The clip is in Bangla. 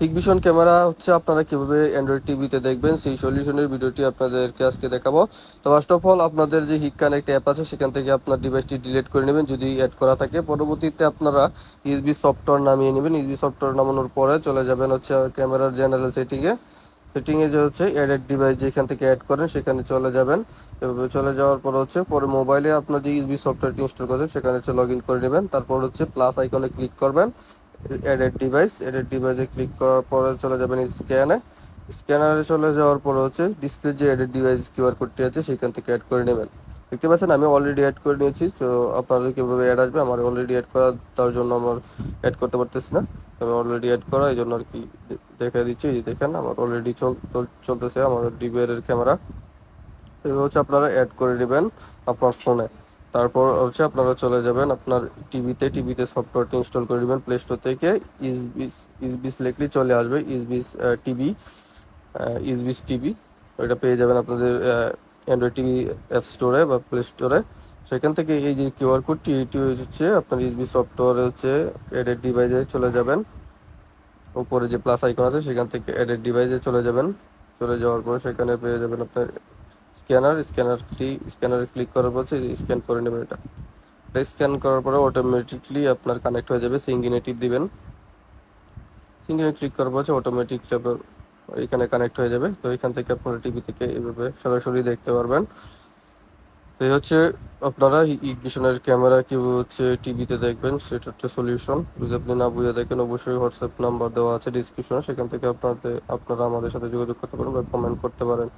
হিগভিশন ক্যামেরা হচ্ছে আপনারা কীভাবে অ্যান্ড্রয়েড টিভিতে দেখবেন, সেই সলিউশনের ভিডিওটি আপনাদেরকে আজকে দেখাবো। তো ফার্স্ট অফ অল আপনাদের যে হিক কানেক্ট অ্যাপ আছে, সেখান থেকে আপনার ডিভাইসটি ডিলিট করে নেবেন। যদি অ্যাড করা থাকে, পরবর্তীতে আপনারা ইউএসবি সফটওয়্যার নামিয়ে নেবেন। ইউএসবি সফটওয়্যার নামানোর পরে চলে যাবেন হচ্ছে ক্যামেরার জেনারেল সেটিংয়ে সেটিংয়ে যে হচ্ছে অ্যাডেড ডিভাইস যেখান থেকে অ্যাড করেন, সেখানে চলে যাবেন। এভাবে চলে যাওয়ার পর হচ্ছে, পরে মোবাইলে আপনার যে ইউএসবি সফটওয়্যারটি ইনস্টল করেছেন, সেখানে হচ্ছে লগ ইন করে নেবেন। তারপর হচ্ছে প্লাস আইকনে ক্লিক করবেন। এডেড ডিভাইস এডেড ডিভাইসে ক্লিক করার পরে চলে যাবেন স্ক্যানে স্ক্যানারে চলে যাওয়ার পরে হচ্ছে ডিসপ্লে যে এডেড ডিভাইস কিউআর কোডটি আছে সেখান থেকে অ্যাড করে নেবেন। দেখতে পাচ্ছেন আমি অলরেডি অ্যাড করে নিয়েছি, তো আপনাদের কীভাবে অ্যাড আসবে? আমার অলরেডি অ্যাড করা, তার জন্য আমার অ্যাড করতে পারতেছি না। আমি অলরেডি অ্যাড করা, এই জন্য আর কি দেখে দিচ্ছি, এই দেখেন আমার অলরেডি চল চলতেছে আমার ডিবিআর এর ক্যামেরা তো হচ্ছে আপনারা অ্যাড করে নেবেন আপনার ফোনে তারপর হচ্ছে আপনারা চলে যাবেন আপনার টিভিতে টিভিতে সফটওয়্যারটি ইনস্টল করে নেবেন প্লে স্টোর থেকে ইসবিস ইসবিস লিখলেই চলে আসবে ইসবিস টিভি ইসবিস টিভি ওইটা পেয়ে যাবেন আপনাদের অ্যান্ড্রয়েড টিভি অ্যাপ স্টোরে বা প্লে স্টোরে সেখান থেকে এই যে কিউআর কোডটি এটি হচ্ছে আপনার ইসবি সফটওয়্যারে হচ্ছে এডেড ডিভাইসে চলে যাবেন। উপরে যে প্লাস আইকন আছে, সেখান থেকে এডেড ডিভাইসে চলে যাবেন। চলে যাওয়ার পর সেখানে পেয়ে যাবেন আপনার স্ক্যানার, স্ক্যানারটি, স্ক্যানারে ক্লিক করার পর স্ক্যান করে নেবেন এটা। এটা স্ক্যান করার পরে অটোমেটিকলি আপনার কানেক্ট হয়ে যাবে সিঙ্গিনে টিপ দিবেন। সিঙ্গিনে ক্লিক করার পর অটোমেটিকলি আপনার এখানে কানেক্ট হয়ে যাবে। তো এখান থেকে আপনারা টিভি থেকে এভাবে সরাসরি দেখতে পারবেন। তো এই হচ্ছে আপনারা ইগনিশনের ক্যামেরা কীভাবে হচ্ছে টিভিতে দেখবেন, সেটা হচ্ছে সলিউশন যদি আপনি না বুঝে দেখেন অবশ্যই হোয়াটসঅ্যাপ নাম্বার দেওয়া আছে ডিসক্রিপশনে সেখান থেকে আপনাদের, আপনারা আমাদের সাথে যোগাযোগ করতে পারেন বা কমেন্ট করতে পারেন।